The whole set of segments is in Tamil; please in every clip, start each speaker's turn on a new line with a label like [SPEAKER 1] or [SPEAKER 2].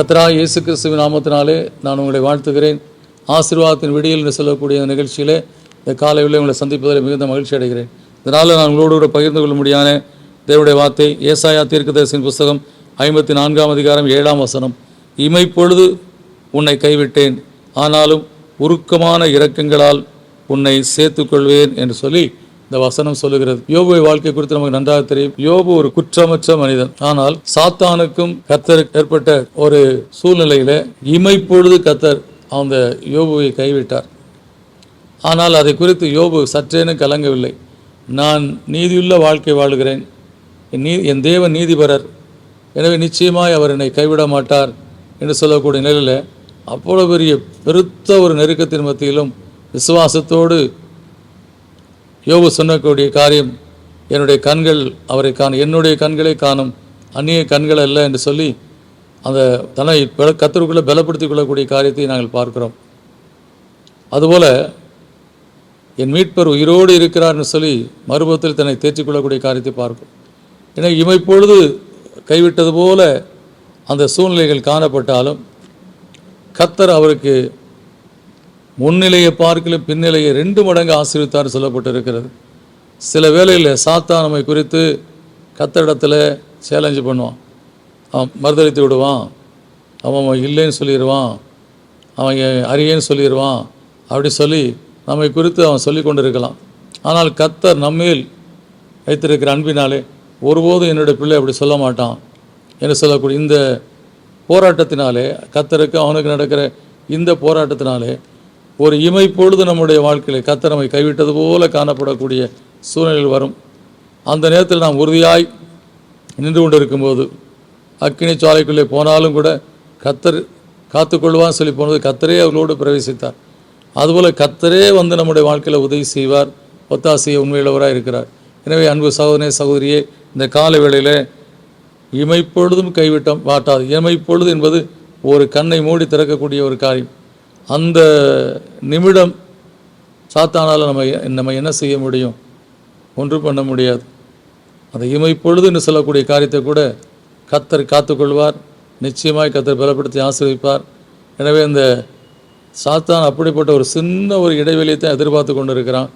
[SPEAKER 1] கத்ரா இயேசு கிறிஸ்துவின் நாமத்தினாலே நான் உங்களை வாழ்த்துகிறேன். ஆசீர்வாதத்தின் விடியல் என்று சொல்லக்கூடிய இந்த நிகழ்ச்சியிலே இந்த காலையில் உங்களை சந்திப்பதில் மிகுந்த மகிழ்ச்சி அடைகிறேன். இதனால் நான் உங்களோடு கூட பகிர்ந்து கொள்ள முடியான தேவடைய வார்த்தை ஏசாயா தீர்க்கதரிசின் புஸ்தகம் ஐம்பத்தி நான்காம் அதிகாரம் ஏழாம் வசனம். இமைப்பொழுது உன்னை கைவிட்டேன் ஆனாலும் உருக்கமான இரக்கங்களால் உன்னை சேர்த்துக்கொள்வேன் என்று சொல்லி இந்த வசனம் சொல்லுகிறது. யோபுவை வாழ்க்கை குறித்து நமக்கு நன்றாக தெரியும். யோபு ஒரு குற்றமற்ற மனிதன். ஆனால் சாத்தானுக்கும் கத்தருக்கு ஏற்பட்ட ஒரு சூழ்நிலையில இமைப்பொழுது கத்தர் அந்த யோபுவை கைவிட்டார். ஆனால் அதை குறித்து யோபு சற்றேனும் கலங்கவில்லை. நான் நீதியுள்ள வாழ்க்கை வாழுகிறேன். என் நீ என் தேவன் நீதிபரர். எனவே நிச்சயமாய் அவர் என்னை கைவிட மாட்டார் என்று சொல்லக்கூடிய நிலையில் அவ்வளோ பெரிய பெருத்த ஒரு நெருக்கத்தின் மத்தியிலும் விசுவாசத்தோடு யோபு சொன்னக்கூடிய காரியம் என்னுடைய கண்கள் அவரை காணும் என்னுடைய கண்களை காணும் அந்நிய கண்கள் அல்ல என்று சொல்லி அந்த தன்னை பல- கர்த்தருக்குள்ளே பலப்படுத்திக் கொள்ளக்கூடிய காரியத்தை நாங்கள் பார்க்கிறோம். அதுபோல என் மீட்பர் உயிரோடு இருக்கிறார்னு சொல்லி மறுபத்தில் தன்னை தேற்றிக் கொள்ளக்கூடிய காரியத்தை பார்க்கும் ஏன்னா இமைப்பொழுது கைவிட்டது போல அந்த சூழ்நிலைகள் காணப்பட்டாலும் கத்தர் அவருக்கு முன்னிலையை பார்க்கலும் பின்னிலையை ரெண்டு மடங்கு ஆசீர்வித்தார் சொல்லப்பட்டிருக்கிறது. சில வேளையில் சாத்தா நம்மை குறித்து கத்தரிடத்தில் சேலஞ்சு பண்ணுவான். அவன் மறுதளித்து விடுவான். அவன் அவன் இல்லைன்னு சொல்லிடுவான். அவன் எ- அறியேன்னு சொல்லிடுவான். அப்படி சொல்லி நம்மை குறித்து அவன் சொல்லி கொண்டு இருக்கலாம் ஆனால் கத்தர் நம்மேல் வைத்திருக்கிற அன்பினாலே ஒருபோதும் என்னுடைய பிள்ளை அப்படி சொல்ல மாட்டான் என்று சொல்லக்கூடிய இந்த போராட்டத்தினாலே கத்தருக்கு அவனுக்கு நடக்கிற இந்த போராட்டத்தினாலே ஒரு இமை பொழுது நம்முடைய வாழ்க்கையில் கத்தர் நம்மை கைவிட்டது போல காணப்படக்கூடிய சூழ்நிலையில் வரும். அந்த நேரத்தில் நாம் உறுதியாய் நின்று கொண்டு இருக்கும்போது அக்கினி சாலைக்குள்ளே போனாலும் கூட கத்தர் காத்துக்கொள்வான்னு சொல்லி போனது கத்தரே அவர்களோடு பிரவேசித்தார். அதுபோல் கத்தரே வந்து நம்முடைய வாழ்க்கையில் உதவி செய்வார் ஒத்தாசிய உண்மையுள்ளவராக இருக்கிறார். எனவே அன்பு சகோதரே சகோதரியே இந்த கால வேளையில் இமைப்பொழுதும் கைவிட்டம் வாட்டாது இமைப்பொழுது என்பது ஒரு கண்ணை மூடி திறக்கக்கூடிய ஒரு காரியம். அந்த நிமிடம் சாத்தானால் நம்ம நம்ம என்ன செய்ய முடியும்? ஒன்றும் பண்ண முடியாது. அந்த இமைப்பொழுது என்று சொல்லக்கூடிய காரியத்தை கூட கத்தர் காத்துக்கொள்வார். நிச்சயமாய் கத்தர் பலப்படுத்தி ஆசிரியப்பார் எனவே இந்த சாத்தான் அப்படிப்பட்ட ஒரு சின்ன ஒரு இடைவெளியை தான் எதிர்பார்த்து கொண்டு இருக்கிறான்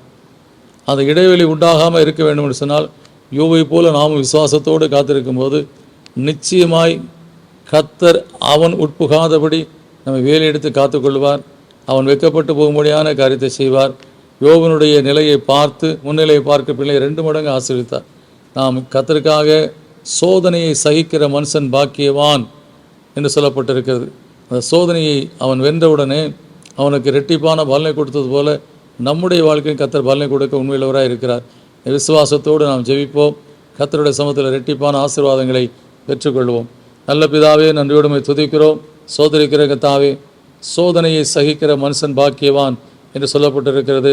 [SPEAKER 1] அந்த இடைவெளி உண்டாகாமல் இருக்க வேண்டும் என்று சொன்னால் யோவை போல நாமும் விசுவாசத்தோடு காத்திருக்கும் போது நிச்சயமாய் கத்தர் அவன் உட்புகாதபடி நம்ம வேலையெடுத்து காத்துக்கொள்வார். அவன் வெக்கப்பட்டு போகும்படியான காரியத்தை செய்வார். யோவனுடைய நிலையை பார்த்து முன்னிலையை பார்க்க பிள்ளை ரெண்டு மடங்கு ஆசிரித்தார் நாம் கத்தருக்காக சோதனையை சகிக்கிற மனுஷன் பாக்கியவான் என்று சொல்லப்பட்டிருக்கிறது. அந்த சோதனையை அவன் வென்றவுடனே அவனுக்கு இரட்டிப்பான பலனை கொடுத்தது போல நம்முடைய வாழ்க்கையும் கத்தர் பலனை கொடுக்க உண்மையிலவராக இருக்கிறார். விசுவாசத்தோடு நாம் ஜெபிப்போம். கத்தருடைய சமத்தில் இரட்டிப்பான ஆசீர்வாதங்களை பெற்றுக்கொள்வோம். நல்ல பிதாவே நன்றியோடுமை துதிக்கிறோம். சோதரிக்கிற கத்தாவே சோதனையை சகிக்கிற மனுஷன் பாக்கியவான் என்று சொல்லப்பட்டிருக்கிறது.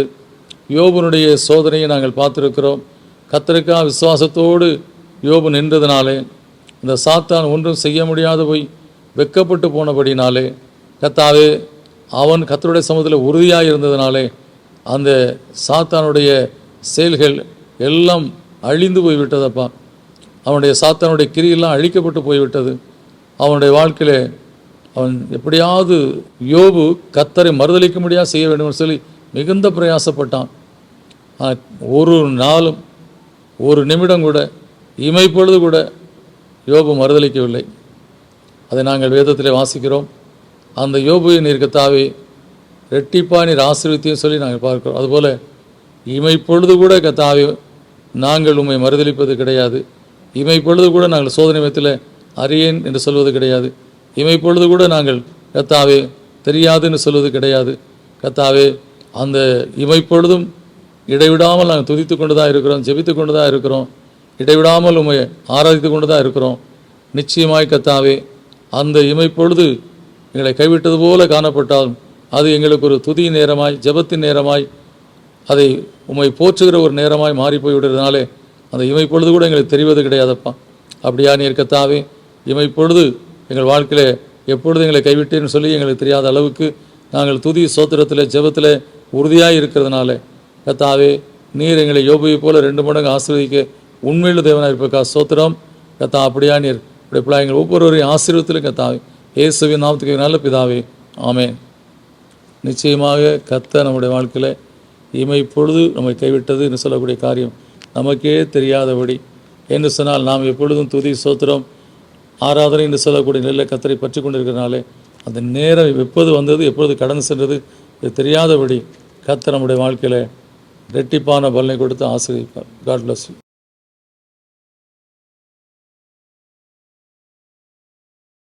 [SPEAKER 1] யோபனுடைய சோதனையை நாங்கள் பார்த்துருக்கிறோம். கத்தருக்கா விசுவாசத்தோடு யோபு நின்றதுனாலே இந்த சாத்தான் ஒன்றும் செய்ய முடியாது போய் வெக்கப்பட்டு போனபடினாலே கத்தாவே அவன் கத்தருடைய சமூகத்தில் உறுதியாக இருந்ததுனாலே அந்த சாத்தானுடைய செயல்கள் எல்லாம் அழிந்து போய்விட்டதப்பா. அவனுடைய சாத்தானுடைய கிரியெல்லாம் அழிக்கப்பட்டு போய்விட்டது. அவனுடைய வாழ்க்கையில் அவன் எப்படியாவது யோபு கத்தரை மறுதளிக்க முடியாது செய்ய வேண்டும் சொல்லி மிகுந்த பிரயாசப்பட்டான். ஒரு நாளும் ஒரு நிமிடம் கூட இமைப்பொழுது கூட யோபு மறுதளிக்கவில்லை. அதை நாங்கள் வேதத்திலே வாசிக்கிறோம். அந்த யோபுவை நீர் கத்தாவே ரெட்டிப்பா நீர் ஆசீர்வதியும் சொல்லி நாங்கள் பார்க்கிறோம். அதுபோல் இமைப்பொழுது கூட கத்தாவே நாங்கள் உம்மை மறுதளிப்பது கிடையாது. இமைப்பொழுது கூட நாங்கள் சோதனை மயத்தில் அறியேன் என்று சொல்வது கிடையாது. இமைப்பொழுது கூட நாங்கள் கத்தாவே தெரியாதுன்னு சொல்வது கிடையாது. கத்தாவே அந்த இமைப்பொழுதும் இடைவிடாமல் நாங்கள் துதித்து கொண்டு தான் இருக்கிறோம் ஜெபித்து கொண்டு தான் இருக்கிறோம். இடைவிடாமல் உம்மை ஆராதித்து கொண்டு தான் இருக்கிறோம். நிச்சயமாய் கத்தாவே அந்த இமைப்பொழுது எங்களை கைவிட்டது போல காணப்பட்டாலும் அது எங்களுக்கு ஒரு துதி நேரமாய் ஜெபத்தின் நேரமாய் அதை உம்மை போற்றுகிற ஒரு நேரமாய் மாறி போய்விடுறதுனாலே அந்த இமைப்பொழுது கூட எங்களுக்கு தெரிவது கிடையாதப்பா. அப்படியா நீர் கத்தாவே இமைப்பொழுது எங்கள் வாழ்க்கையில் எப்பொழுது எங்களை கைவிட்டேன்னு சொல்லி எங்களுக்கு தெரியாத அளவுக்கு நாங்கள் துதி சோத்திரத்தில் ஜெபத்தில் உறுதியாக இருக்கிறதுனால கத்தாவே நீர் எங்களை யோபியை போல ரெண்டு மடங்கு ஆசீர்வதிக்க உண்மையில் தேவனாக இருப்பக்கா சோத்திரம் கத்தா அப்படியா நீர்? இப்படி எங்கள் ஒவ்வொருவரையும் ஆசீர்வத்திலும் கத்தாவே. இயேசுவின் நாமத்துக்கு நல்ல பிதாவே ஆமேன். நிச்சயமாக கத்த நம்முடைய வாழ்க்கையில் இமை பொழுது நம்மை கைவிட்டது என்று சொல்லக்கூடிய காரியம் நமக்கே தெரியாதபடி. என்று சொன்னால் நாம் எப்பொழுதும் துதி சோத்திரம் ஆராதனை என்று சொல்லக்கூடிய நிலையில் கத்தரை பற்றி கொண்டிருக்கிறனாலே அந்த நேரம் எப்போது வந்தது எப்பொழுது கடந்து சென்றது இது தெரியாதபடி கத்தர் நம்முடைய வாழ்க்கையில் ரெட்டிப்பான பலனை கொடுத்து ஆசிரியப்பார் காட் பிளஸ்